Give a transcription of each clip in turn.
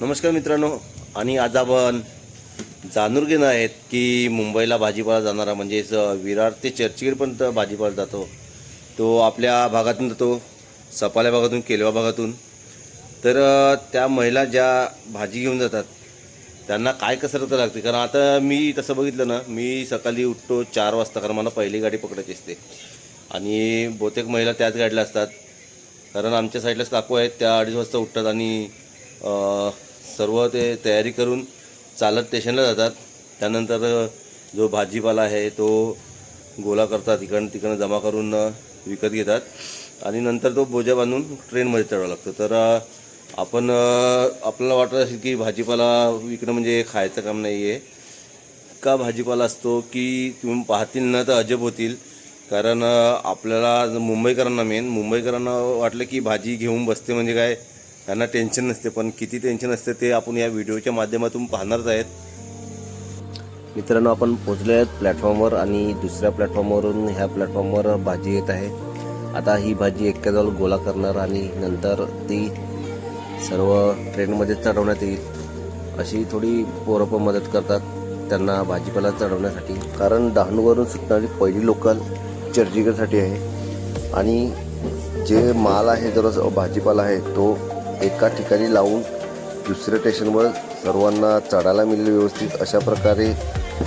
नमस्कार मित्रांनो आणि आज आपण जाणून घेणार आहेत की मुंबईला भाजीपाला जाणारा म्हणजेच विरार ते चर्चगेटपर्यंत भाजीपाला जातो. तो आपल्या भागातून जातो सपाल्या भागातून केलवा भागातून. तर त्या महिला ज्या भाजी घेऊन जातात त्यांना काय कसरत लागते? कारण आता मी तसं बघितलं ना मी सकाळी उठतो चार वाजता कारण मला पहिली गाडी पकडायची असते. आणि बहुतेक महिला त्याच गाडीला असतात. कारण आमच्या साईडलाच काकू आहेत त्या अडीच वाजता उठतात आणि सर्व ते तयारी करून चालत स्टेशनला जातात. त्यानंतर जो भाजीपाला आहे तो गोळा करतात इकडनं तिकडनं जमा करून विकत घेतात. आणि नंतर तो बोजा बांधून ट्रेनमध्ये चढावा लागतो. तर आपण आपल्याला वाटत असेल की भाजीपाला विकणं म्हणजे खायचं काम नाही आहे इतका भाजीपाला असतो की तुम्ही पाहतील ना तर अजब होतील. कारण आपल्याला मुंबईकरांना मेन मुंबईकरांना वाटलं की भाजी घेऊन बसते म्हणजे काय? त्यांना टेन्शन नसते पण किती टेन्शन असते ते आपण या व्हिडिओच्या माध्यमातून पाहणारच आहेत. मित्रांनो आपण पोचले आहेत प्लॅटफॉर्मवर आणि दुसऱ्या प्लॅटफॉर्मवरून ह्या प्लॅटफॉर्मवर भाजी येत आहे. आता ही भाजी एका गोळा करणार आणि नंतर ती सर्व ट्रेनमध्ये चढवण्यात येईल. अशी थोडी पोरं पण मदत करतात त्यांना भाजीपाला चढवण्यासाठी. कारण डहाणूवरून सुटणारी पहिली लोकल चर्चगेटसाठी आहे. आणि जे माल आहे जर भाजीपाला आहे तो एका ठिकाणी लावून दुसऱ्या स्टेशनवर सर्वांना चढायला मिळेल व्यवस्थित अशा प्रकारे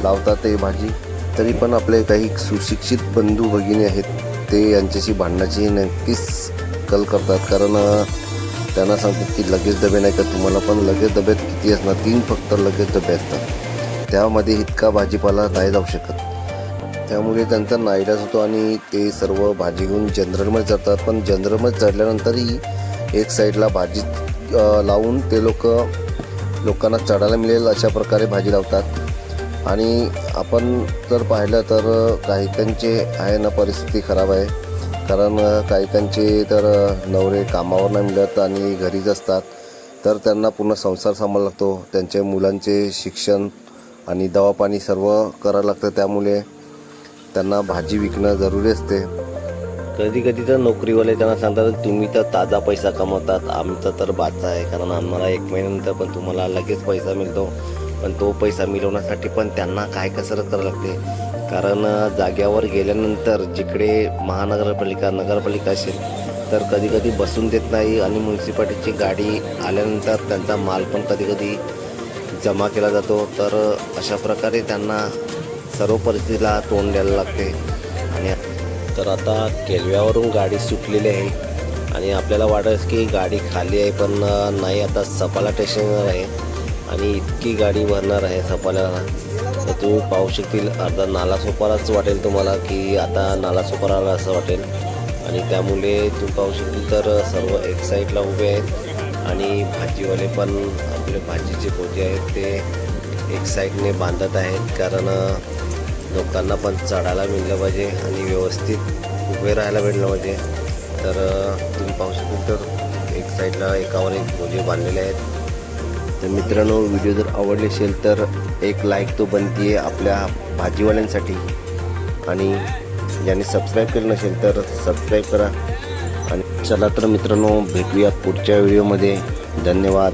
लावतात ते भाजी. तरी पण आपले काही सुशिक्षित बंधू भगिनी आहेत ते यांच्याशी भांडण्याची नक्कीच कल करतात. कारण त्यांना सांगतात की लगेच डबे नाही का? तुम्हाला पण लगेच डब्यात किती असणार? तीन फक्त लगेच डबे असतात. त्यामध्ये इतका भाजीपाला नाही जाऊ शकत. त्यामुळे त्यांचा नाईलाज होतो आणि ते सर्व भाजी घेऊन जनरलमध्ये चढतात पण जनरलमध्ये चढल्यानंतरही एक साईडला भाजी लावून ते लोक लोकांना चढायला मिळेल अशा प्रकारे भाजी लावतात. आणि आपण जर पाहिलं तर काहीकांचे आहे ना परिस्थिती खराब आहे. कारण काहीकांचे तर नवरे कामावर नाही मिळत आणि घरीच असतात. तर त्यांना पूर्ण संसार सांभाळावा लागतो त्यांच्या मुलांचे शिक्षण आणि दवापाणी सर्व करावं लागतं. त्यामुळे त्यांना भाजी विकणं जरुरी असते. कधी कधी तर नोकरीवाले त्यांना सांगतात तुम्ही तर ताजा पैसा कमवतात आमचा तर बाचा आहे कारण आम्हाला एक महिन्यानंतर पण तुम्हाला लगेच पैसा मिळतो पण तो पैसा मिळवण्यासाठी पण त्यांना काय कसरत करावं लागते? कारण जाग्यावर गेल्यानंतर जिकडे महानगरपालिका नगरपालिका असेल तर कधी कधी बसून देत नाही आणि म्युन्सिपाल्टीची गाडी आल्यानंतर त्यांचा माल पण कधी कधी जमा केला जातो. तर अशा प्रकारे त्यांना सर्व परिस्थितीला तोंड द्यायला लागते. आणि तर आता केलव्यावरून गाडी सुटलेली आहे. आणि आपल्याला वाटत की गाडी खाली आहे पण नाही. आता सपाला स्टेशनवर आहे. आणि इतकी गाडी भरणार आहे सपाल्याला तर तुम्ही पाहू शकतील अर्धा नालासोपाराच वाटेल तुम्हाला की आता नालासोपाराला आला असं वाटेल. आणि त्यामुळे तुम्ही पाहू शकतील तर सर्व एक साईडला उभे आहेत. आणि भाजीवाले पण आपले भाजीचे पोते आहेत ते एक साईडने बांधत आहेत. कारण लोकांना पण चढायला मिळलं पाहिजे आणि व्यवस्थित उभे राहायला भेटलं पाहिजे. तर तुम्ही पाहू शकता तर एक साईडला एकावर एक बोजे बांधलेले आहेत. तर मित्रांनो व्हिडिओ जर आवडले असेल तर एक लाईक तो बनती आहे आपल्या भाजीवाल्यांसाठी. आणि ज्यांनी सबस्क्राईब केलं नसेल तर सबस्क्राईब करा. आणि चला तर मित्रांनो भेटूया पुढच्या व्हिडिओमध्ये. धन्यवाद.